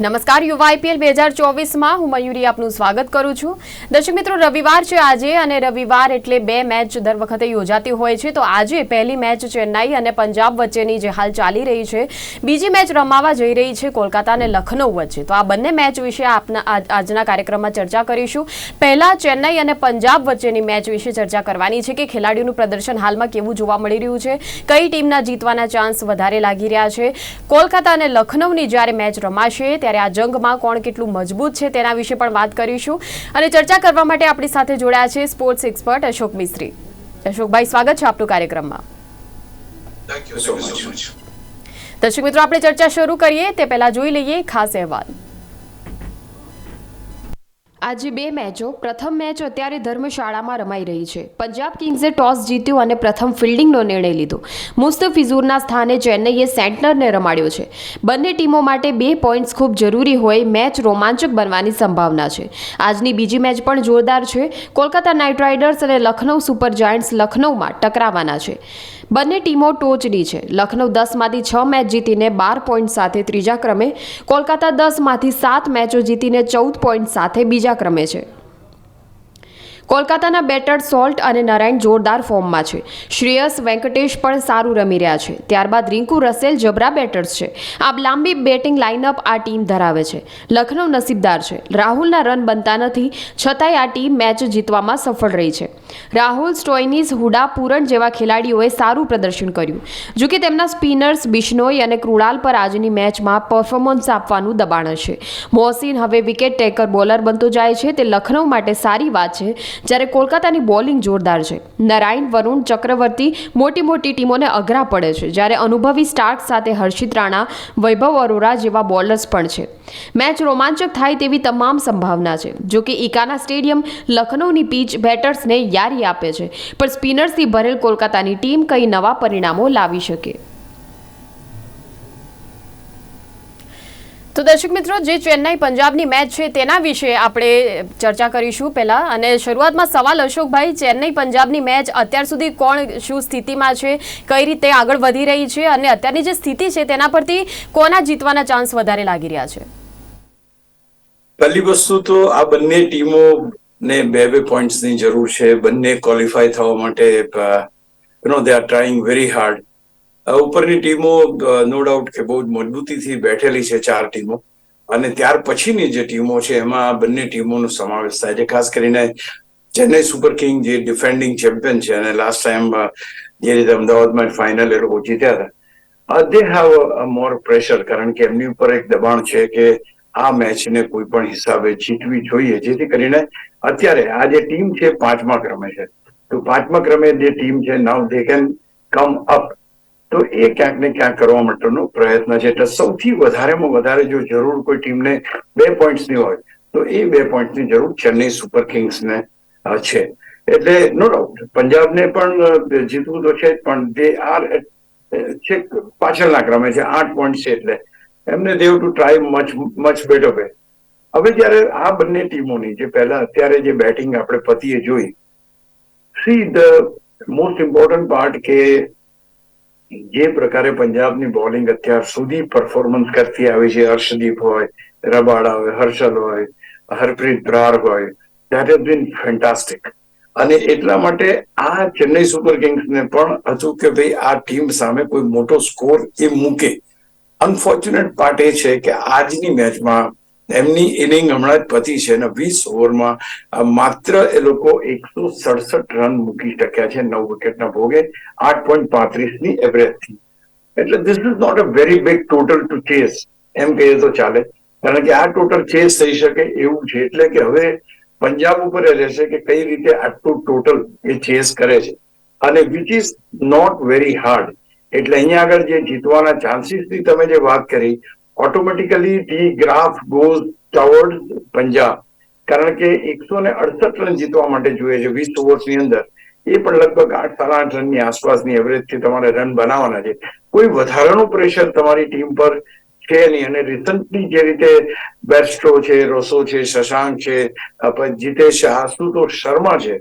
નમસ્કાર યુવા આઈપીએલ બે હજાર ચોવીસમાં હું મયુરી આપનું સ્વાગત કરું છું. દર્શક મિત્રો, રવિવાર છે આજે અને રવિવાર એટલે બે મેચ દર વખતે યોજાતી હોય છે. તો આજે પહેલી મેચ ચેન્નાઈ અને પંજાબ વચ્ચેની જે હાલ ચાલી રહી છે, બીજી મેચ રમાવા જઈ રહી છે કોલકાતા અને લખનૌ વચ્ચે. તો આ બંને મેચ વિશે આપના આજ- આજના કાર્યક્રમમાં ચર્ચા કરીશું. પહેલાં ચેન્નાઈ અને પંજાબ વચ્ચેની મેચ વિશે ચર્ચા કરવાની છે કે ખેલાડીઓનું પ્રદર્શન હાલમાં કેવું જોવા મળી રહ્યું છે, કઈ ટીમના જીતવાના ચાન્સ વધારે લાગી રહ્યા છે. કોલકાતા અને લખનૌની જ્યારે મેચ રમાશે, ત્યારે આ જંગમાં કોણ કેટલું મજબૂત છે તેના વિશે પણ વાત કરીશું. અને ચર્ચા કરવા માટે આપણી સાથે જોડાયા છે સ્પોર્ટ્સ એક્સપર્ટ અશોક મિસ્ત્રી. અશોકભાઈ સ્વાગત છે આપનું કાર્યક્રમમાં. Much. દર્શક મિત્રો આપણે ચર્ચા શરૂ કરીએ. તે પહેલા જોઈ લઈએ ખાસ અહેવાલ. આજે બે મેચો. પ્રથમ મેચ અત્યારે ધર્મશાળામાં રમાઈ રહી છે. પંજાબ કિંગ્સે ટોસ જીત્યું અને પ્રથમ ફિલ્ડિંગનો નિર્ણય લીધો. મુસ્તફિઝુરના સ્થાને ચેન્નઈએ સેન્ટનરને રમાડ્યો છે. બંને ટીમો માટે બે પોઈન્ટ્સ ખૂબ જરૂરી હોય મેચ રોમાંચક બનવાની સંભાવના છે. આજની બીજી મેચ પણ જોરદાર છે. કોલકાતા નાઇટ રાઇડર્સ અને લખનૌ સુપર જાયન્ટ્સ લખનૌમાં ટકરાવાના છે. બંને ટીમો ટોચની છે. લખનૌ દસમાંથી છ મેચ જીતીને બાર પોઈન્ટ સાથે ત્રીજા ક્રમે, કોલકાતા દસમાંથી સાત મેચો જીતીને ચૌદ પોઈન્ટ સાથે બીજા ક્રમે છે. કોલકાતાના બેટર સોલ્ટ અને નારાયણ જોરદાર ફોર્મમાં છે. શ્રેયસ વેંકટેશ પણ સારું રમી રહ્યા છે. ત્યારબાદ રિંકુ રસેલ જબરા બેટર્સ છે. આ લાંબી બેટિંગ લાઇનઅપ આ ટીમ ધરાવે છે. લખનૌ નસીબદાર છે. રાહુલના રન બનતા નથી, છતાંય આ ટીમ મેચ જીતવામાં સફળ રહી છે. રાહુલ સ્ટોઇનિસ હુડા પૂરણ જેવા ખેલાડીઓએ સારું પ્રદર્શન કર્યું. જો કે તેમના સ્પિનર્સ બિશ્નોઈ અને કૃણાલ પર આજની મેચમાં પરફોર્મન્સ આપવાનું દબાણ હશે. મોહસિન હવે વિકેટ ટેકર બોલર બનતો જાય છે. તે લખનૌ માટે સારી વાત છે. જ્યારે કોલકાતાની બોલિંગ જોરદાર છે. નારાયણ, વરુણ ચક્રવર્તી મોટી મોટી ટીમોને અઘરા પડે છે, જ્યારે અનુભવી સ્ટાર્ક સાથે હર્ષિત રાણા, વૈભવ અરોરા જેવા બોલર્સ પણ છે. મેચ રોમાંચક થાય તેવી તમામ સંભાવના છે, જો કે ઈકાના સ્ટેડિયમ લખનૌની પીચ બેટર્સને યારી આપે છે, પણ સ્પિનર્સથી ભરેલ કોલકાતાની ટીમ કઈ નવા પરિણામો લાવી શકે. તો દર્શક મિત્રો, જે ચેન્નાઈ પંજાબની મેચ છે તેના વિશે આપણે ચર્ચા કરીશું પહેલા. અને શરૂઆતમાં સવાલ અશોકભાઈ, ચેન્નાઈ પંજાબની મેચ અત્યાર સુધી કોણ, શું સ્થિતિમાં છે, કઈ રીતે આગળ વધી રહી છે અને અત્યારની જે સ્થિતિ છે તેના પરથી કોના જીતવાના ચાન્સ વધારે લાગી રહ્યા છે? પહેલી વસ્તુ તો આ બંને ટીમો ને બે બે પોઈન્ટ્સની જરૂર છે. બંને ક્વોલિફાય થવા માટે you know they are trying very hard ઉપરની ટીમો નો ડાઉટ કે બહુ જ મજબૂતીથી બેઠેલી છે ચાર ટીમો. અને ત્યાર પછીની જે ટીમો છે, એમાં બંને ટીમોનો સમાવેશ થાય છે. ખાસ કરીને ચેન્નઈ સુપર કિંગ જે ડિફેન્ડિંગ ચેમ્પિયન છે, અને લાસ્ટ ટાઈમ જે રીતે અમદાવાદમાં ફાઇનલ એ લોકો જીત્યા હતા. દે હેવ મોર પ્રેશર કારણ કે એમની ઉપર એક દબાણ છે કે આ મેચને કોઈ પણ હિસાબે જીતવી જોઈએ. જેથી કરીને અત્યારે આ જે ટીમ છે, પાંચમા ક્રમે છે. તો પાંચમા ક્રમે જે ટીમ છે નાવ દે કેન કમ અપ તો એ ક્યાંક ને ક્યાંક કરવા માટેનો પ્રયત્ન છે. એટલે સૌથી વધારેમાં વધારે જો જરૂર કોઈ ટીમને બે પોઈન્ટ્સની હોય, તો એ બે પોઈન્ટની જરૂર ચેન્નઈ સુપર કિંગ્સને છે. એટલે, નો ડાઉટ, પંજાબને પણ જીતવું તો છે પણ જે આર છે, પાછળના ક્રમે છે, આઠ પોઈન્ટ છે એટલે. એમને they've to try much much better way હવે જ્યારે આ બંને ટીમોની જે પહેલા અત્યારે જે બેટિંગ આપણે પતિએ જોઈ see the most important part કે જે પ્રકારે પંજાબની બોલિંગ અત્યાર સુધી પરફોર્મન્સ કરતી આવી છે, હર્ષદીપ હોય, રબાડા હોય, હર્ષલ હોય, હરપ્રીત બ્રાર હોય દેટ હેઝ બીન ફેન્ટાસ્ટિક અને એટલા માટે આ ચેન્નઈ સુપર કિંગ્સને પણ હતું કે ભાઈ આ ટીમ સામે કોઈ મોટો સ્કોર એ મૂકે. અનફોર્ચ્યુનેટ પાર્ટ એ છે કે આજની મેચમાં એમની ઇનિંગ હમણાં પતી છે અને વીસ ઓવરમાં માત્ર એ લોકો એકસો સડસઠ રન મૂકી શક્યા છે નવ વિકેટના ભોગે, આઠ પોઈન્ટ પાંત્રીસની એવરેજથી એટલે this is not a very big total to chase એમ કહીએ તો ચાલે. કારણ કે આ ટોટલ ચેસ થઈ શકે એવું છે, એટલે કે હવે પંજાબ ઉપર રહેશે કે કઈ રીતે આટલું ટોટલ એ ચેસ કરે છે. અને which is not very hard એટલે અહીંયા આગળ જે જીતવાના ચાન્સીસની તમે જે વાત કરી automatically the graph goes toward Punjab કારણ કે એકસો ને અડસઠ રન જીતવા માટે જોઈએ છે, વીસ ઓવર્સની અંદર. એ પણ લગભગ આઠ સાડા આઠ રનની આસપાસની એવરેજથી તમારે રન બનાવવાના છે. કોઈ વધારાનું પ્રેશર તમારી ટીમ પર છે નહીં. અને રિસન્ટલી જે રીતે બેસ્ટો છે રોસો છે શશાંક છે જીતેશ આશુતોષ શર્મા છે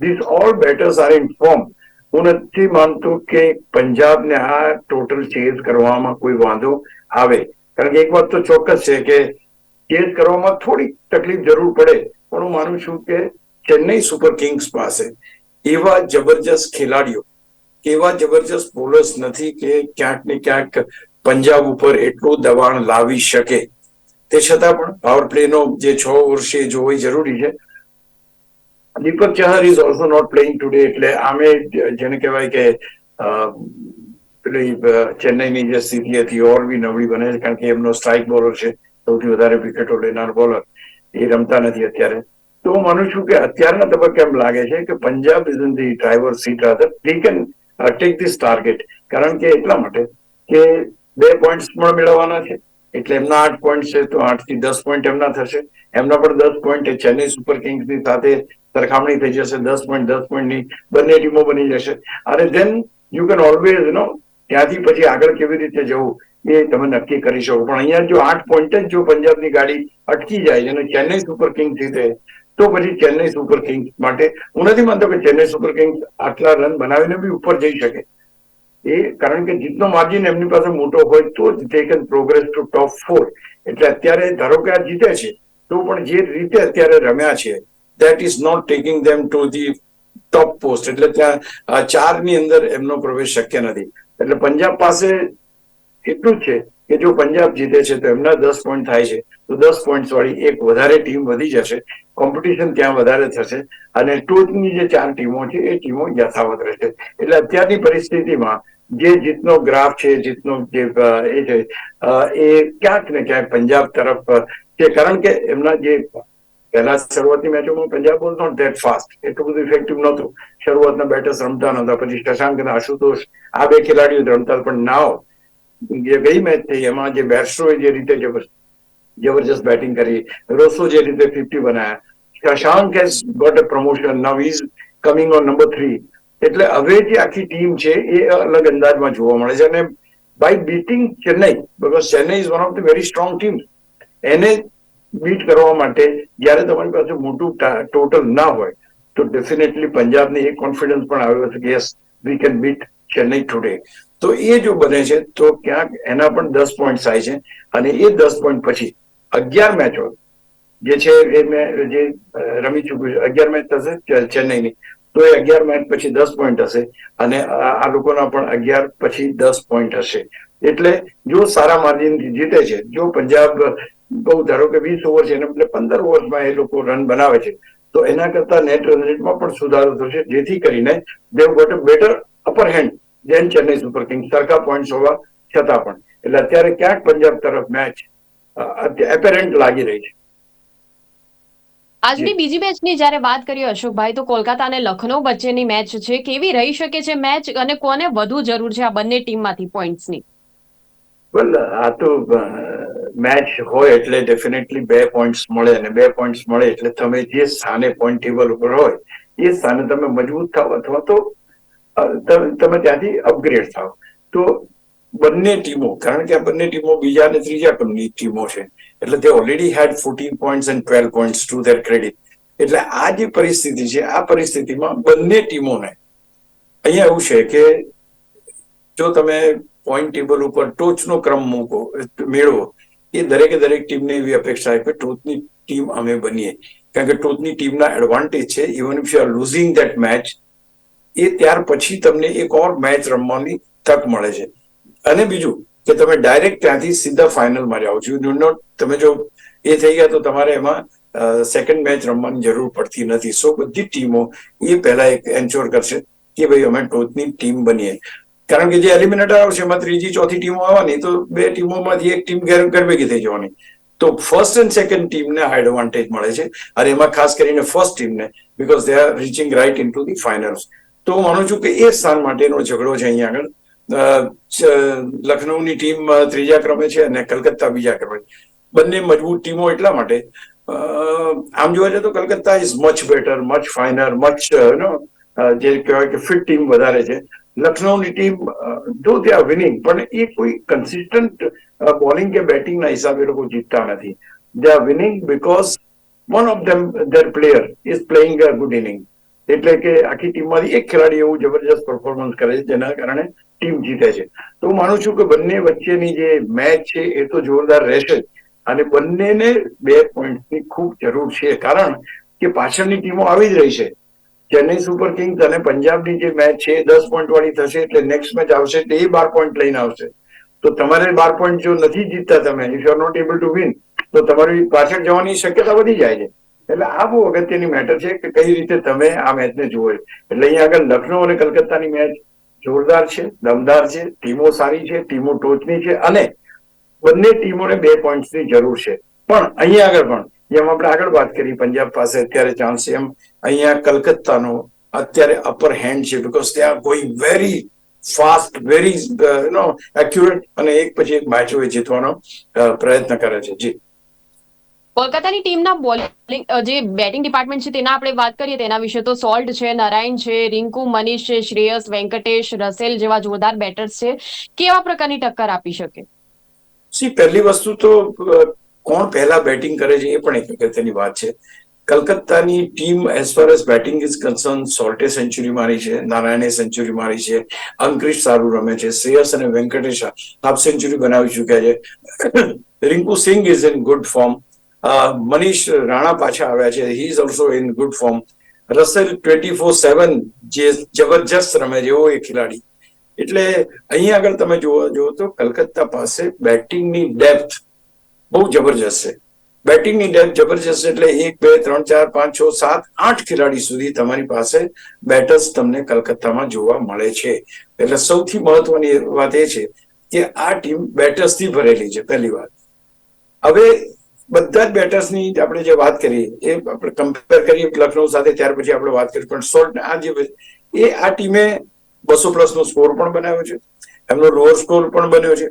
this all batters are in form હું નથી માનતો કે પંજાબને આ ટોટલ ચેઝ કરવામાં કોઈ વાંધો આવે. કારણ કે એક વાત તો ચોક્કસ છે કે ચેસ કરવામાં થોડી તકલીફ જરૂર પડે, પણ હું માનું છું કે ચેન્નઈ સુપર કિંગ્સ પાસે એવા જબરજસ્ત ખેલાડીઓ, એવા જબરજસ્ત બોલર્સ નથી કે ક્યાંક ને ક્યાંક પંજાબ ઉપર એટલું દબાણ લાવી શકે. તે છતાં પણ પાવર પ્લે નો જે છ વર્ષે જોવો જરૂરી છે. Deepak Chahar is also not playing today એટલે આમે જેને કહેવાય કે પેલી ચેન્નઈની જે સ્થિતિ હતી ઓર બી નબળી બને છે, કારણ કે એમનો સ્ટ્રાઇક બોલર છે, સૌથી વધારે વિકેટો લેનાર બોલર એ રમતા નથી અત્યારે. તો હું માનું છું કે અત્યારના તબક્કે એમ લાગે છે કે Punjab is in the driver seat rather they can take this target કારણ કે એટલા માટે કે બે પોઈન્ટ્સ પણ મેળવવાના છે. એટલે એમના આઠ પોઈન્ટ છે, તો આઠથી દસ પોઈન્ટ એમના થશે. એમના પણ દસ પોઈન્ટ ચેન્નઈ સુપર કિંગ્સની સાથે સરખામણી થઈ જશે. દસ પોઈન્ટ દસ પોઈન્ટની બંને ટીમો બની જશે. અને then you can always know ત્યાંથી પછી આગળ કેવી રીતે જવું એ તમે નક્કી કરી શકો. પણ અહીંયા જો આઠ પોઈન્ટ જ જો પંજાબની ગાડી અટકી જાય અને ચેન્નઈ સુપર કિંગ જીતે, તો પછી ચેન્નઈ સુપર કિંગ્સ માટે, હું નથી માનતો કે ચેન્નઈ સુપર કિંગ્સ આટલા રન બનાવીને બી ઉપર જઈ શકે. એ કારણ કે જીતનો માર્જિન એમની પાસે મોટો હોય તો જ તે can progress to top four એટલે અત્યારે ધારો કે આ જીતે છે, તો પણ જે રીતે અત્યારે રમ્યા છે that is not taking them to the top post એટલે ત્યાં ચારની અંદર એમનો પ્રવેશ શક્ય નથી. એટલે પંજાબ પાસે એટલું જ છે કે જો પંજાબ જીતે છે તો એમના દસ પોઈન્ટ થાય છે. તો દસ પોઈન્ટ વાળી એક વધારે ટીમ વધી જશે. કોમ્પિટિશન ત્યાં વધારે થશે અને ટોચની જે ચાર ટીમો છે એ ટીમો યથાવત રહેશે. એટલે અત્યારની પરિસ્થિતિમાં જે જીતનો ગ્રાફ છે, જીતનો જે એ છે એ ક્યાંક ને ક્યાંક પંજાબ તરફ છે. કારણ કે એમના જે પહેલા શરૂઆતની મેચોમાં Punjab was not that fast એટલું બધું ઇફેક્ટિવ નહોતું. શરૂઆતના બેટર્સ રમતા નહોતા. પછી શશાંક અને આશુતોષ, આ બે ખેલાડીઓ રમતા. પણ નાવ જે ગઈ મેચ થઈ, એમાં જે બેટ્સરોએ જે રીતે જબરજસ્ત બેટિંગ કરી, રોસો જે રીતે fifty Banaya. Shashank has got a promotion now is coming on number three એટલે હવે જે આખી ટીમ છે, એ અલગ અંદાજમાં જોવા મળે છે. અને by beating Chennai because Chennai is one of the very strong team એને બીટ કરવા માટે, જ્યારે તમારી પાસે મોટું ટોટલ ના હોય, તો ડેફિનેટલી પંજાબને એ કોન્ફિડન્સ પણ આવ્યો છે કે yes we can beat Chennai today તો એ જો બને છે, તો ક્યાંક એના પણ દસ પોઈન્ટ થાય છે. અને એ દસ પોઈન્ટ પછી અગિયાર મેચો જે છે એ મેં, જે રમી ચૂક્યું છે, અગિયાર મેચ થશે ચેન્નઈની. તો એ અગિયાર મેચ પછી દસ પોઈન્ટ હશે અને આ આ લોકોના પણ અગિયાર પછી દસ પોઈન્ટ હશે. એટલે જો સારા માર્જિનથી જીતે છે, જો પંજાબ બહુ ધારો કે વીસ ઓવર છે એટલે પંદર ઓવર્સમાં એ લોકો રન બનાવે છે. તો એના કરતા નેટ રન રેટમાં પણ સુધારો થશે જેથી કરીને they've got a better upper hand then Chennai super kings સરખા પોઈન્ટ હોવા છતાં પણ. એટલે અત્યારે ક્યાંક પંજાબ તરફ મેચ એપેરેન્ટ લાગી રહી છે. આજની બીજી મેચની જ્યારે વાત કરીએ અશોકભાઈ તો કોલકાતા અને લખનૌ વચ્ચેની મેચ છે. કેવી રહી શકે છે મેચ અને કોને વધુ જરૂર છે આ બંને ટીમમાંથી પોઈન્ટ્સની વેલ આ તો મેચ હોય એટલે ડેફિનેટલી બે પોઈન્ટ્સ મળે અને બે પોઈન્ટ્સ મળે એટલે તમે જે સ્થાને પોઈન્ટ ટેબલ ઉપર હોય, એ સ્થાને તમે મજબૂત થાવ અથવા તો તમે ત્યાંથી અપગ્રેડ થાવ. તો બંને ટીમો, કારણ કે આ બંને ટીમો બીજા અને ત્રીજા ક્રમની ટીમો છે, એટલે તે already had fourteen points and twelve points to their credit એટલે આ જે પરિસ્થિતિ છે, આ પરિસ્થિતિમાં બંને ટીમોને અહીંયા એવું છે કે જો તમે પોઈન્ટ ટેબલ ઉપર ટોચનો ક્રમ મૂકો, મેળવો. એ દરેકે દરેક ટીમને એવી અપેક્ષા છે કે ટોચની ટીમ અમે બનીએ. કારણ કે ટોચની ટીમના એડવાન્ટેજ છે even if you are losing that match એ ત્યાર પછી તમને એક ઓર મેચ રમવાની તક મળે છે. અને બીજું કે તમે ડાયરેક્ટ ત્યાંથી સીધા ફાઇનલમાં જાઓ. છો યુ નોટ તમે જો એ થઈ ગયા તો તમારે એમાં સેકન્ડ મેચ રમવાની જરૂર પડતી નથી. સો બધી ટીમો એ પહેલા એક એન્શ્યોર કરશે કે ભાઈ અમે ટોચની ટીમ બનીએ. કારણ કે જે એલિમિનેટર આવશે, એમાં ત્રીજી, ચોથી ટીમો આવવાની, તો બે ટીમોમાંથી એક ટીમ ભેગી થઈ જવાની. તો ફર્સ્ટ એન્ડ સેકન્ડ ટીમને એડવાન્ટેજ મળે છે. અને એમાં ખાસ કરીને ફર્સ્ટ ટીમને because they are reaching right into the finals તો હું માનું છું કે એ સ્થાન માટેનો ઝઘડો છે અહીંયા આગળ. લખનૌની ટીમ ત્રીજા ક્રમે છે અને કલકત્તા બીજા ક્રમે બંને મજબૂત ટીમો એટલા માટે આમ જોવા જાય તો Calcutta is much better much finer much જે કહેવાય કે ફિટ ટીમ વધારે છે. લખનૌની ટીમ જો દે આર વિનિંગ પણ એ કોઈ કન્સિસ્ટન્ટ બોલિંગ કે બેટિંગના હિસાબે લોકો જીતતા નથી. They are winning because one of them their player is playing a good inning એટલે કે આખી ટીમમાંથી એક ખેલાડી એવું જબરજસ્ત પરફોર્મન્સ કરે છે, જેના કારણે ટીમ જીતે છે. તો હું માનું છું કે બંને વચ્ચેની જે મેચ છે, એ તો જોરદાર રહેશે જ. અને બંનેને બે પોઈન્ટની ખૂબ જરૂર છે. કારણ કે પાછળની ટીમો આવી જ રહી છે. ચેન્નઈ સુપર કિંગ્સ અને પંજાબની જે મેચ છે દસ પોઈન્ટ વાળી થશે એટલે નેક્સ્ટ મેચ આવશે તે બાર પોઈન્ટ લઈને આવશે. તો તમારે બાર પોઈન્ટ જો નથી જીતતા તમે if you are not able to win તો તમારી પાછળ જવાની શક્યતા વધી જાય છે. એટલે આ બહુ અગત્યની મેટર છે કે કઈ રીતે તમે આ મેચને જુઓ. એટલે અહીંયા આગળ લખનઉ અને કલકત્તાની મેચ જોરદાર છે, દમદાર છે, ટીમો સારી છે, ટીમો ટોચની છે અને બંને ટીમોને બે પોઈન્ટની જરૂર છે. પણ અહીંયા આગળ પણ જેમ આપણે આગળ વાત કરી પંજાબ પાસે અત્યારે ચાન્સ છે એમ. અહીંયા કલકત્તાનો અત્યારે અપર હેન્ડ છે because they are going very fast very no accurate અને એક પછી એક મેચ હોય જીતવાનો પ્રયત્ન કરે છે. જી. કોલકાતાની ટીમના બોલિંગ જે બેટિંગ ડિપાર્ટમેન્ટ છે તેના આપણે વાત કરીએ તેના વિશે તો સોલ્ટ છે નારાયણ છે રિંકુ મનીષ છે શ્રેયસ વેંકટેશ રસેલ જેવા જોરદાર બેટર્સ છે. કેવા પ્રકારની ટક્કર આપી શકે? સી પહેલી વસ્તુ તો કોણ પહેલા બેટિંગ કરે છે એ પણ એક અગત્યની વાત છે. કલકત્તાની team as far as batting is concern સોલ્ટે century મારી છે, નારાયણે સેન્ચુરી મારી છે અંકરીશ સારું રમે છે, શ્રેયસ અને વેંકટેશ હાફ સેન્ચુરી બનાવી ચૂક્યા છે. Rinku Singh is in good form Manish Rana પાછા આવ્યા છે he is also in good form Russell twenty four seven જે જબરજસ્ત રમે છે, એવો એ ખેલાડી. એટલે અહીંયા આગળ તમે જોવા જુઓ તો કલકત્તા પાસે બેટિંગની ડેપ્થ બહુ જબરજસ્ત છે. બેટિંગની ડેપ્થ જબરજસ્ત એટલે એક, બે, ત્રણ, ચાર, પાંચ, છ, સાત, આઠ ખેલાડી સુધી તમારી પાસે બેટર્સ તમને કલકત્તામાં જોવા મળે છે. એટલે સૌથી મહત્વની વાત એ છે કે આ ટીમ બેટર્સથી ભરેલી છે, પહેલી વાત. હવે બધા જ બેટર્સની આપણે જે વાત કરી એ આપણે કમ્પેર કરીએ લખનઉ સાથે, ત્યાર પછી આપણે વાત કરી પણ સોલ્ટ આ જે એ આ ટીમે બસો પ્લસ નો સ્કોર પણ બનાવ્યો છે. એમનો લોઅર સ્કોર પણ બન્યો છે.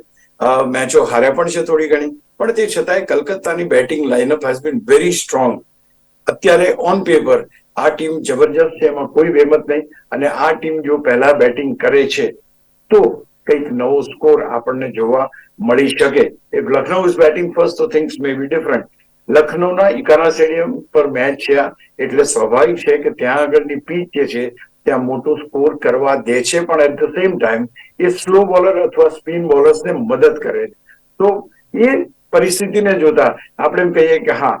મેચો હાર્યા પણ છે થોડી ઘણી. પણ તે છતાંય કલકત્તાની batting lineup has been very strong અત્યારે ઓન પેપર આ ટીમ જબરજસ્ત છે, એમાં કોઈ વહેમત નહીં. અને આ ટીમ જો પહેલા બેટિંગ કરે છે, તો કંઈક નવો સ્કોર આપણને જોવા મળી શકે. If Lucknow is batting first તો થિંગ્સ મે બી ડિફરન્ટ લખનૌના ઇકાના સ્ટેડિયમ પર મેચ છે એટલે સ્વાભાવિક છે કે ત્યાં આગળની પીચ જે છે, ત્યાં મોટો સ્કોર કરવા દે છે, પણ at the same time a slow bowler અથવા સ્પિન બોલર્સને મદદ કરે છે. તો એ પરિસ્થિતિને જોતા આપણે એમ કહીએ કે હા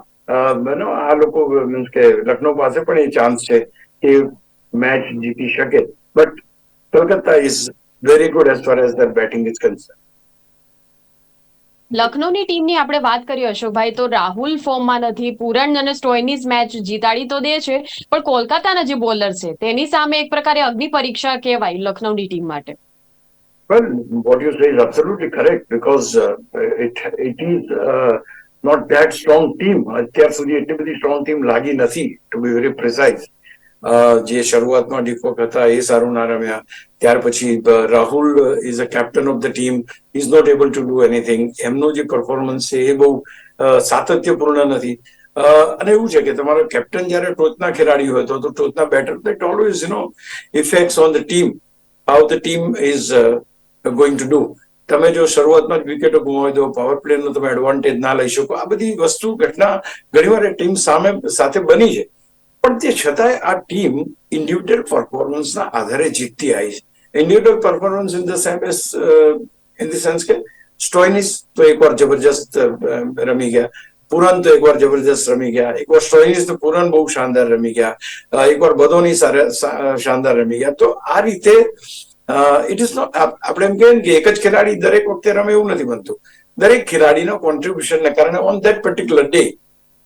બનો, આ લોકો, મીન્સ કે લખનૌ પાસે પણ એ ચાન્સ છે કે મેચ જીતી શકે. But Calcutta is very good as far as their batting is concern લખનૌની ટીમની આપણે વાત કરીએ અશોકભાઈ, તો રાહુલ ફોર્મમાં નથી, પૂરણ અને સ્ટોઇનીઝ મેચ જીતાડી તો દે છે, પણ કોલકાતાના જે બોલર છે, તેની સામે એક પ્રકારે અગ્નિ પરીક્ષા કહેવાય લખનૌની ટીમ માટે. Well, what you say is absolutely correct because uh, it it is uh, not that strong team. અત્યાર સુધી એટલી બધી સ્ટ્રોંગ ટીમ લાગી નથી ટુ બી વેરી પ્રિસાઇઝ જે શરૂઆતમાં ડિફોક હતા એ સારું ના રમ્યા. ત્યાર પછી Rahul is a captain of the team is not able to do anything એમનું જે પરફોર્મન્સ છે એ બહુ સાતત્યપૂર્ણ નથી. અને એવું છે કે તમારો કેપ્ટન જ્યારે ટોચના ખેલાડી હોય તો ટોચના batter that always you know effects on the team how the team is going to do તમે જો શરૂઆતમાં જ વિકેટો ગુમાવી દો પાવર પ્લે નો તમે એડવાન્ટેજ ના લઈ શકો. આ બધી વસ્તુ ઘટના ઘણીવાર એ ટીમ સામે સાથે બની છે. પણ તે છતાંય આ ટીમ ઇન્ડિવિડ્યુઅલ પરફોર્મન્સના આધારે જીતતી આવી છે. Individual performance in the same in the sense કે સ્ટોઇનિસ તો એકવાર જબરજસ્ત અ, રમી ગયા. પુરન તો એકવાર જબરજસ્ત રમી ગયા. એકવાર સ્ટોઇનિસ તો પુરન બહુ શાનદાર રમી ગયા. અ, એકવાર બધોની સારા- સા- શાનદાર રમી ગયા. તો આ રીતે ઇટ ઇઝ નોટ આપણે એમ કહીએ કે એક જ ખેલાડી દરેક વખતે રમે એવું નથી બનતું. દરેક ખેલાડીનો કોન્ટ્રીબ્યુશનને કારણે on that particular day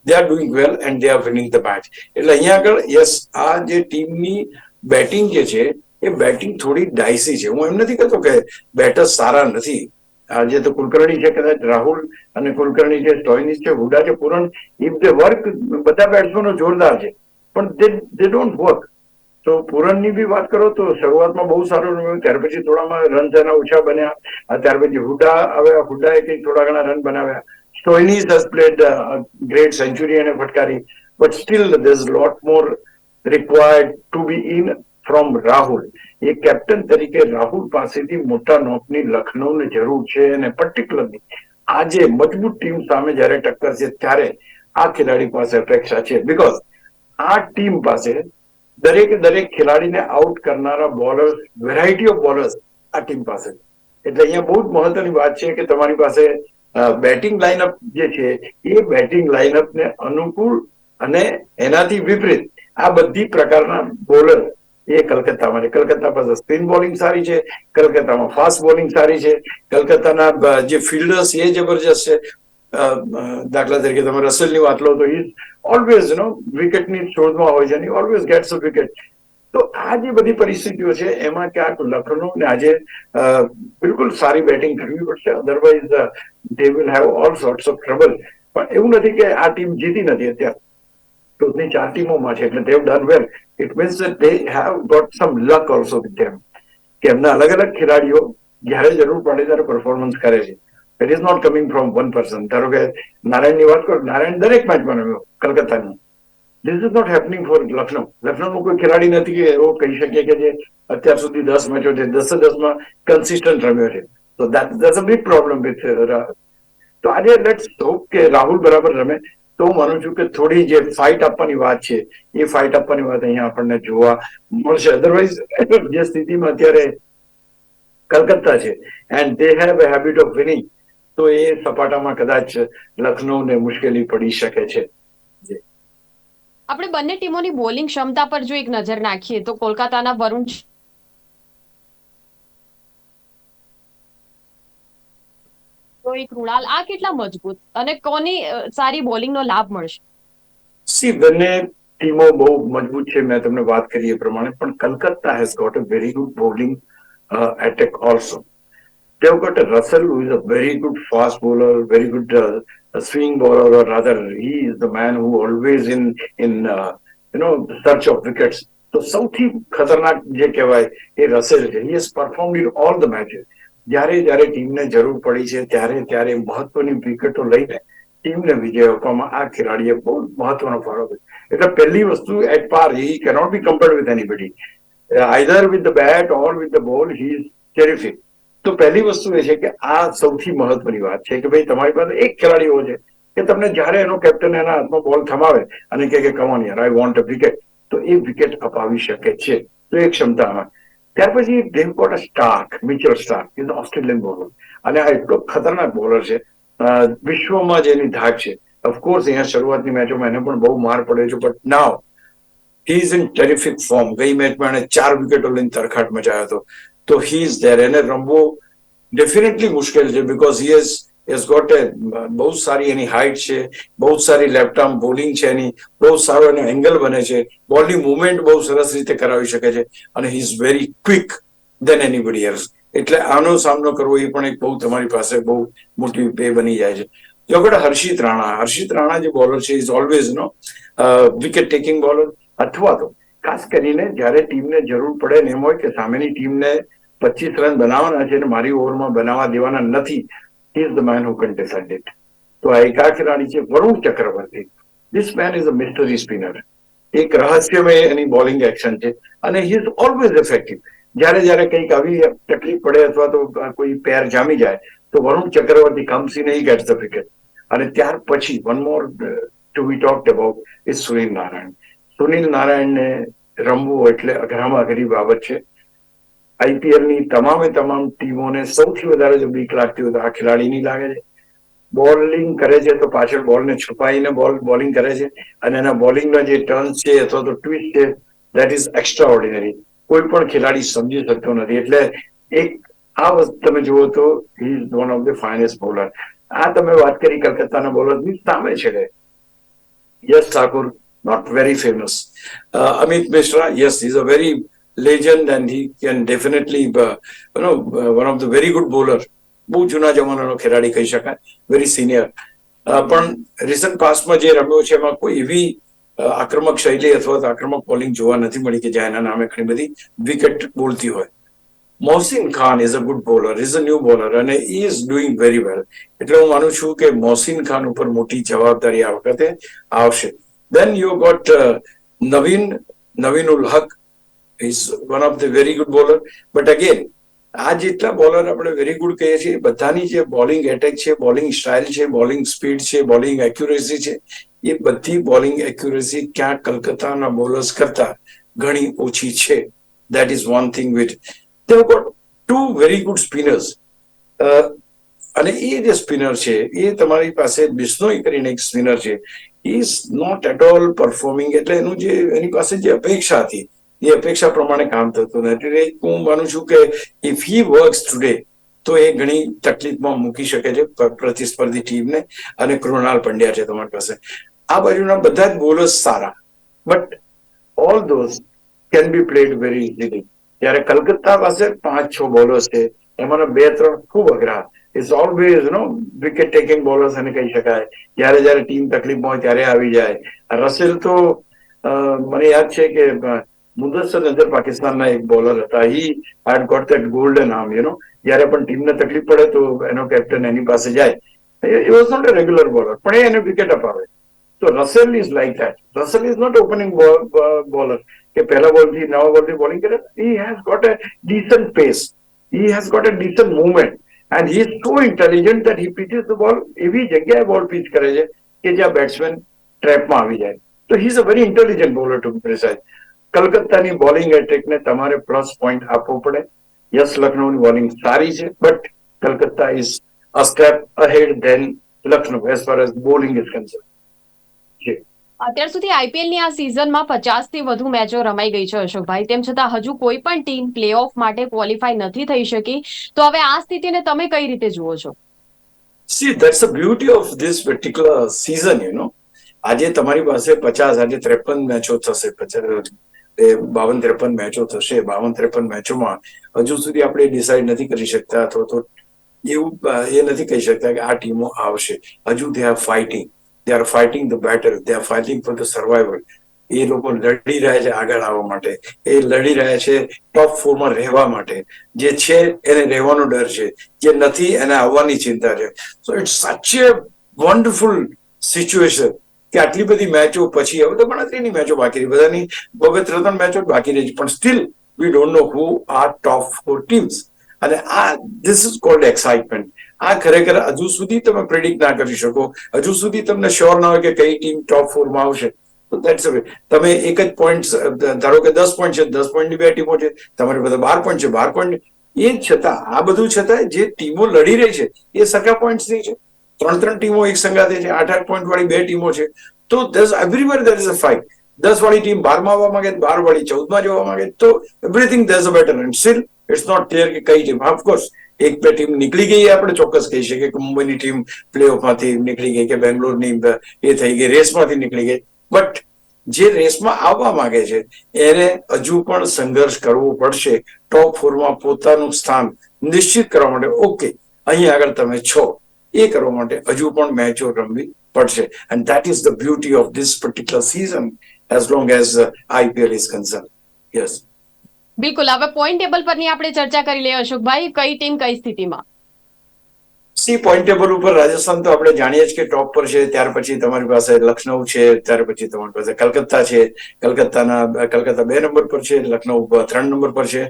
they are doing well and they are winning the match એટલે અહીંયા આગળ યસ આ જે ટીમની બેટિંગ જે છે, એ બેટિંગ થોડી ડાયસી છે. હું એમ નથી કહેતો કે બેટર સારા નથી. આજે તો કુલકર્ણી છે કદાચ, રાહુલ અને કુલકર્ણી છે સ્ટોઇનિસ છે, હુડા છે, પૂરણ ઇફ ધે વર્ક, બધા બેટ્સમેનો જોરદાર છે. પણ દે ડોન્ટ વર્ક તો પૂરણની બી વાત કરો તો શરૂઆતમાં બહુ સારું રમ્યું ત્યાર પછી થોડામાં રન એના ઓછા બન્યા ત્યાર પછી હુડા આવ્યા હુડાએ કંઈક થોડા ઘણા રન બનાવ્યા. Stoinis has played great century અને ફટકારી but still their lot more required to be in from Rahul a captain તરીકે રાહુલ પાસેથી મોટા નોકની લખનૌને જરૂર છે અને પર્ટિક્યુલરલી આજે મજબૂત ટીમ સામે જ્યારે ટક્કર છે, ત્યારે આ ખેલાડી પાસે અપેક્ષા છે. બીકોઝ આ ટીમ પાસે દરેકે દરેક ખેલાડીને આઉટ કરનારા બોલર્સ વેરાયટી ઓફ બોલર્સ આ ટીમ પાસે. એટલે અહીંયા બહુ જ મહત્વની વાત છે કે તમારી પાસે બેટિંગ લાઇનઅપ જે છે, એ બેટિંગ લાઇનઅપને અનુકૂળ અને એનાથી વિપરીત આ બધી પ્રકારના બોલર એ કલકત્તામાં છે કલકત્તા પાસે સ્પિન બોલિંગ સારી છે, કલકત્તામાં ફાસ્ટ બોલિંગ સારી છે, કલકત્તાના જે ફિલ્ડર્સ એ જબરજસ્ત છે દાખલા તરીકે તમે રસેલની વાત લો તો ઈ ઓલવેઝ નો વિકેટની શોધમાં હોય છે અને ઓલવેઝ ગેટ્સ અ વિકેટ તો આ જે બધી પરિસ્થિતિઓ છે, એમાં ક્યાંક લખનઉ ને આજે બિલકુલ સારી બેટિંગ કરવી પડશે. Otherwise they will have all sorts of trouble પણ એવું નથી કે આ ટીમ જીતી નથી અત્યારે. ટોચની ચાર ટીમોમાં છે, એટલે they've done well it means they have got some luck also with them કે એમના અલગ અલગ ખેલાડીઓ જ્યારે જરૂર પડે ત્યારે પરફોર્મન્સ કરે છે. It is not coming from one person ધારો કે નારાયણની વાત કરો નારાયણ દરેક મેચમાં રમ્યો કલકત્તાની this is not happening for Lucknow લખનઉનો કોઈ ખેલાડી નથી કે એવો કહી શકીએ કે જે અત્યાર સુધી દસ મેચો છે. દસે દસમાં કન્સિસ્ટન્ટ રમ્યો છે. તો that that's a big problem with તો આજે લેટ્સ હોપ કે રાહુલ બરાબર રમે. તો હું માનું છું કે થોડી જે ફાઇટ આપવાની વાત છે, એ ફાઇટ આપવાની વાત અહીંયા આપણને જોવા મળશે. અધરવાઇઝ જે સ્થિતિમાં અત્યારે કલકત્તા છે and they have a habit of winning તો એ સપાટામાં કદાચ લખનૌને મુશ્કેલી પડી શકે છે. આપણે બંને ટીમોની બોલિંગ ક્ષમતા પર જો એક નજર નાખીએ તો કોલકાતાના વરુણ તો એક કૃણાલ આ કેટલા મજબૂત અને કોની સારી બોલિંગનો લાભ મળશે? સી બંને ટીમો બહુ મજબૂત છે મેં તમને વાત કરી એ પ્રમાણે પણ Calcutta has got a very good bowling attack also they've got a Russell who is a very good fast bowler, very good uh, swing bowler, or rather, he is the man who always in in uh, you know search of wickets. તો સૌથી ખતરનાક જે કહેવાય એ Russell છે he has performed in all the matches જ્યારે જ્યારે ટીમને જરૂર પડી છે ત્યારે ત્યારે મહત્વની વિકેટો લઈને ટીમને વિજય આપવામાં આ ખેલાડીએ બહુ મહત્વનો ફાળો કર્યો એટલે પહેલી વસ્તુ at par he cannot be compared with anybody either with the bat or with the ball he is terrific તો પહેલી વસ્તુ એ છે કે આ સૌથી મહત્વની વાત છે કે ભાઈ તમારી પાસે એક ખેલાડી એવો છે કે તમને જ્યારે એનો કેપ્ટન એના હાથમાં બોલ થમાવે અને કે કમોન યાર આઈ વોન્ટ અ વિકેટ તો એ વિકેટ અપાવી શકે છે. તો એ ક્ષમતામાં ત્યાર પછી they've got Starc Mitchell Starc is Australian bowler અને આ એટલો ખતરનાક બોલર છે. વિશ્વમાં જેની ધાક છે. ઓફકોર્સ અહીંયા શરૂઆતની મેચોમાં એને પણ બહુ માર પડ્યો છે but now he is in terrific form ગઈ મેચમાં એને ચાર વિકેટો લઈને તરખાટ મચાયો હતો. તો હી ઇઝ ધેર એને રમવું ડેફિનેટલી મુશ્કેલ છે because he is has got એ બહુ સારી એની હાઇટ છે બહુ સારી લેફ્ટ આર્મ બોલિંગ છે એની બહુ સારો એનો એંગલ બને છે બોલની મુવમેન્ટ બહુ સરસ રીતે કરાવી શકે છે અને he is very quick than anybody else એટલે આનો સામનો કરવો એ પણ એક બહુ તમારી પાસે બહુ મોટી બે બની જાય છે. જો હર્ષિત રાણા હર્ષિત રાણા જે બોલર છે is always no wicket taking bowler અથવા તો ખાસ કરીને જ્યારે ટીમને જરૂર પડે ને એમ હોય કે સામેની ટીમને પચીસ રન બનાવવાના છે અને મારી ઓવરમાં બનાવવા દેવાના નથી is the man who can decide it તો આ એકા ખેલાડી છે, Varun Chakravarthy. This man is a mystery spinner એક રહસ્યમય એની બોલિંગ એક્શન છે અને હી ઇઝ ઓલવેઝ ઇફેક્ટિવ જ્યારે જ્યારે કંઈક આવી તકલીફ પડે અથવા તો કોઈ પેર જામી જાય, તો Varun Chakravarthy comes in he gets the wicket અને ત્યાર પછી one more to we talk about is Sunil Narine Sunil નારાયણને રમવું એટલે અઘરામાં અઘરી બાબત છે. આઈપીએલની તમામે તમામ ટીમોને સૌથી વધારે જો બીક લાગતી હોય તો આ ખેલાડીની લાગે છે. બોલિંગ કરે છે તો પાછળ બોલને છુપાઈને બોલ, બોલિંગ કરે છે અને એના બોલિંગના જે ટર્ન છે અથવા તો ટ્વીટ છે દેટ ઇઝ એક્સ્ટ્રા ઓર્ડિનરી કોઈ પણ ખેલાડી સમજી શકતો નથી. એટલે એક આ વસ્તુ તમે જુઓ તો he is one of the finest bowler આ તમે વાત કરી કલકત્તાના બોલરની સામે છે. Yes Thakur not very famous. Uh, Amit Mishra, yes, he's a very legend and he can definitely, uh, you know, uh, one of the very good bowler. બહુ જૂના જમાનાનો ખેલાડી કહી શકાય. વેરી સિનિયર પણ રિસન્ટ પાસ્ટમાં જે રમ્યો છે એમાં કોઈ એવી આક્રમક શૈલી અથવા તો આક્રમક બોલિંગ જોવા નથી મળી કે જ્યાં એના નામે ઘણી બધી વિકેટ બોલતી હોય. Mohsin Khan is a good bowler is a new bowler અને he is doing very well એટલે હું માનું છું કે મોહસિન ખાન ઉપર મોટી જવાબદારી આ વખતે આવશે. Then you got uh, Naveen, Naveenul Haq. Is one of the very good bowler. But again, આ જેટલા બોલર આપણે વેરી ગુડ કહીએ છીએ બધાની જે બોલિંગ એટેક છે બોલિંગ સ્ટાઇલ છે બોલિંગ સ્પીડ છે બોલિંગ એક્યુરેસી છે એ બધી બોલિંગ એક્યુરેસી ક્યાં કલકત્તાના બોલર્સ કરતા ઘણી ઓછી છે that is one thing with they got two very good spinners અને એ જે સ્પિનર છે, એ તમારી પાસે બિસ્નોઈ કરીને એક સ્પિનર છે. Is not at all performing એટલે એનું જે, એની પાસે જે અપેક્ષા હતી, એ અપેક્ષા પ્રમાણે કામ થતું નથી એટલે હું માનું છું કે ઇફ હી વર્ક્સ ટુડે તો એ ઘણી તકલીફમાં મૂકી શકે છે પ્રતિસ્પર્ધી ટીમને અને કૃણાલ પંડ્યા છે તમારી પાસે. આ બાજુના બધા જ bowlers Sara. But all those can be played very easily જ્યારે કલકત્તા પાસે પાંચ છ બોલર્સ છે, એમાંના બે ત્રણ ખૂબ અઘરા it's always no wicket taking bowlers એને કહી શકાય. જ્યારે જ્યારે ટીમ તકલીફમાં હોય ત્યારે આવી જાય. રસેલ તો મને યાદ છે કે મુદસ્સર નજર પાકિસ્તાનના એક બોલર હતા. He had got that golden arm you know જ્યારે પણ ટીમને તકલીફ પડે તો એનો કેપ્ટન એની પાસે જાય. He was not a regular bowler પણ એને વિકેટ અપાવે. તો Russell is like that Russell is not opening bowler કે પહેલા બોલથી નવા બોલથી બોલિંગ કરે. He has got a decent pace he has got a decent movement and he is so intelligent that he pitches the ball એવી જગ્યાએ બોલ pitch કરે છે કે જ્યાં બેટ્સમેન ટ્રેપમાં આવી જાય તો he is a very intelligent bowler to precise કલકત્તાની bowling એટેકને તમારે પ્લસ પોઈન્ટ આપવો પડે યસ લખનૌની બોલિંગ સારી છે but Calcutta is a step ahead then Lucknow as far as bowling is concern અત્યાર સુધી આઈપીએલની આ સિઝનમાં પચાસથી વધુ મેચો રમાઈ ગઈ છે અશોકભાઈ. તેમ છતાં હજુ કોઈ પણ ટીમ પ્લેઓફ માટે ક્વોલિફાય નથી થઈ શકી. તો હવે આ સ્થિતિને તમે કઈ રીતે જુઓ છો? See that's a beauty of this particular season, you know આજે તમારી પાસે પચાસ આજે ત્રેપન મેચો થશે એ બાવન ત્રેપન મેચો થશે બાવન ત્રેપન મેચોમાં હજુ સુધી આપણે ડિસાઈડ નથી કરી શકતા અથવા તો એવું એ નથી કહી શકતા કે આ ટીમો આવશે. હજુ they are fighting they are fighting the better they are fighting for the survival એ લોકો લડી રહ્યા છે આગળ આવવા માટે. એ લડી રહ્યા છે ટોપ ફોરમાં રહેવા માટે. જે છે એને રહેવાનો ડર છે. જે નથી એને આવવાની ચિંતા છે. સો ઇટ્સ સચ એ વન્ડરફુલ સિચ્યુએશન કે આટલી બધી મેચો પછી, હવે તો ગણતરીની મેચો બાકી રહી. બધાની બબે ત્રણ મેચો બાકી રહી છે. પણ still we don't know who are top four teams અને આ ધીસ ઇઝ કોલ્ડ એક્સાઇટમેન્ટ આ ખરેખર હજુ સુધી તમે પ્રિડિક્ટ ના કરી શકો. હજુ સુધી તમને શ્યોર ના હોય કે કઈ ટીમ ટોપ ફોરમાં આવશે. તો દેટ્સ તમે એક જ પોઈન્ટ ધારો કે દસ પોઈન્ટ છે, દસ પોઈન્ટની બે ટીમો છે, તમારી બધા બાર પોઈન્ટ છે, બાર પોઈન્ટ એ છતાં, આ બધું છતાં જે ટીમો લડી રહી છે, એ સરખા પોઈન્ટ્સની છે. ત્રણ ત્રણ ટીમો એક સંગાતે છે, આઠ આઠ પોઈન્ટ વાળી બે ટીમો છે. તો દસ everywhere there is a fight દસ વાળી ટીમ બારમાં આવવા માંગે, બાર વાળી ચૌદમાં જવા માંગે, તો everything there a better and still it's not clear કે કઈ ટીમ ઓફકોર્સ એક, બે ટીમ નીકળી ગઈ આપણે ચોક્કસ કહી શકીએ કે મુંબઈની ટીમ પ્લે માંથી નીકળી ગઈ કે બેંગ્લોરની એ થઈ ગઈ, રેસમાંથી નીકળી ગઈ. બટ જે રેસમાં આવવા માંગે છે, એને હજુ પણ સંઘર્ષ કરવો પડશે. ટોપ ફોરમાં પોતાનું સ્થાન નિશ્ચિત કરવા માટે, ઓકે અહીં આગળ તમે છો. એ કરવા માટે હજુ પણ મેચો રમવી પડશે. And that is the beauty of this particular season as long as IPL is concern yes બિલકુલ હવે પોઈન્ટ ટેબલ પરની આપણે ચર્ચા કરી લઈએ અશોકભાઈ કઈ ટીમ કઈ સ્થિતિમાં? સી પોઈન્ટ ટેબલ ઉપર રાજસ્થાન તો આપણે જાણીએ જ કે ટોપ પર છે, ત્યાર પછી તમારી પાસે લખનઉ છે, ત્યાર પછી તમારી પાસે કલકત્તા છે. કલકત્તાના, કલકત્તા બે નંબર પર છે લખનઉ ત્રણ નંબર પર છે,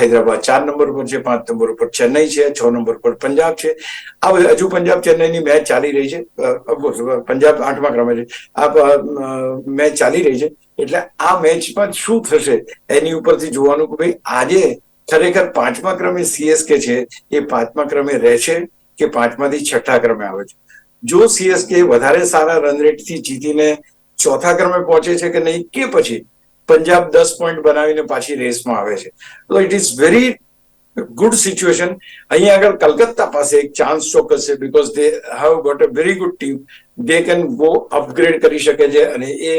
હૈદરાબાદ ચાર નંબર પર છે, પાંચ નંબર પર ચેન્નઈ છે, છ નંબર પર પંજાબ છે. આ હજુ પંજાબ ચેન્નઈની મેચ ચાલી રહી છે. પંજાબ આઠમા ક્રમે છે. આ મેચ ચાલી રહી છે. એટલે આ મેચમાં શું થશે એની ઉપરથી જોવાનું કે ભાઈ આજે ખરેખર પાંચમા ક્રમે સીએસકે છે, એ પાંચમા ક્રમે રહેશે કે પાંચમાંથી છઠ્ઠા ક્રમે આવે છે. જો સીએસકે વધારે સારા રન રેટથી જીતીને ચોથા ક્રમે પહોંચે છે કે નહીં કે પછી પંજાબ દસ પોઈન્ટ બનાવીને પાછી રેસમાં આવે છે. તો it is very good situation અહીંયા આગળ કલકત્તા પાસે એક ચાન્સ ચોક્કસ છે because they have got a very good team they can go upgrade કરી શકે છે અને એ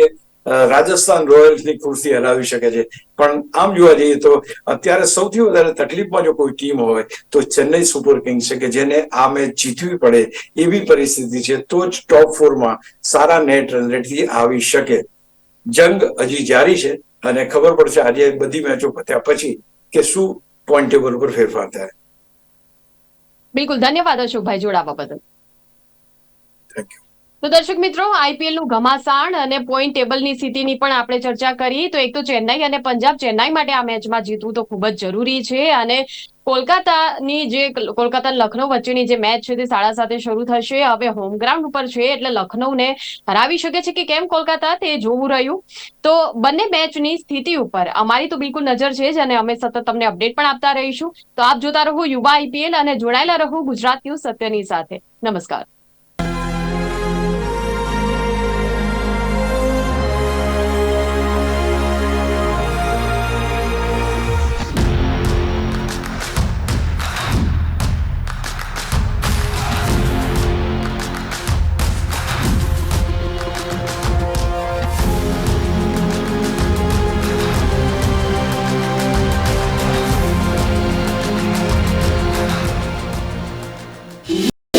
રાજસ્થાન રોયલ્સની ખુરશી હલાવી શકે છે. પણ આમ જોવા જઈએ તો અત્યારે સૌથી વધારે તકલીફમાં જો કોઈ ટીમ હોય તો ચેન્નઈ સુપર કિંગ્સ છે કે જેને આ મેચ જીતવી પડે એવી પરિસ્થિતિ છે તો જ ટોપ ફોરમાં સારા નેટ રન રેટથી આવી શકે. જંગ હજી જારી છે અને ખબર પડશે આજે બધી મેચો પત્યા પછી કે શું પોઈન્ટ ટેબલ ઉપર ફેરફાર થાય. બિલકુલ. ધન્યવાદ અશોકભાઈ જોડાવા બદલ. થેન્ક યુ તો દર્શક મિત્રો આઈપીએલનું ઘમાસાણ અને પોઈન્ટ ટેબલની સ્થિતિની પણ આપણે ચર્ચા કરી. તો એક તો ચેન્નાઈ અને પંજાબ ચેન્નાઈ માટે આ મેચમાં જીતવું તો ખૂબ જ જરૂરી છે. અને કોલકાતાની જે, કોલકાતા લખનૌ વચ્ચેની જે મેચ છે તે સાડા સાતે શરૂ થશે. હવે હોમ ગ્રાઉન્ડ ઉપર છે એટલે લખનૌને હરાવી શકે છે કે કેમ કોલકાતા તે જોવું રહ્યું. તો બંને મેચની સ્થિતિ ઉપર અમારી તો બિલકુલ નજર છે જ અને અમે સતત તમને અપડેટ પણ આપતા રહીશું. તો આપ જોતા રહો યુવા આઈપીએલ અને જોડાયેલા રહો ગુજરાત ન્યૂઝ સત્યની સાથે. નમસ્કાર.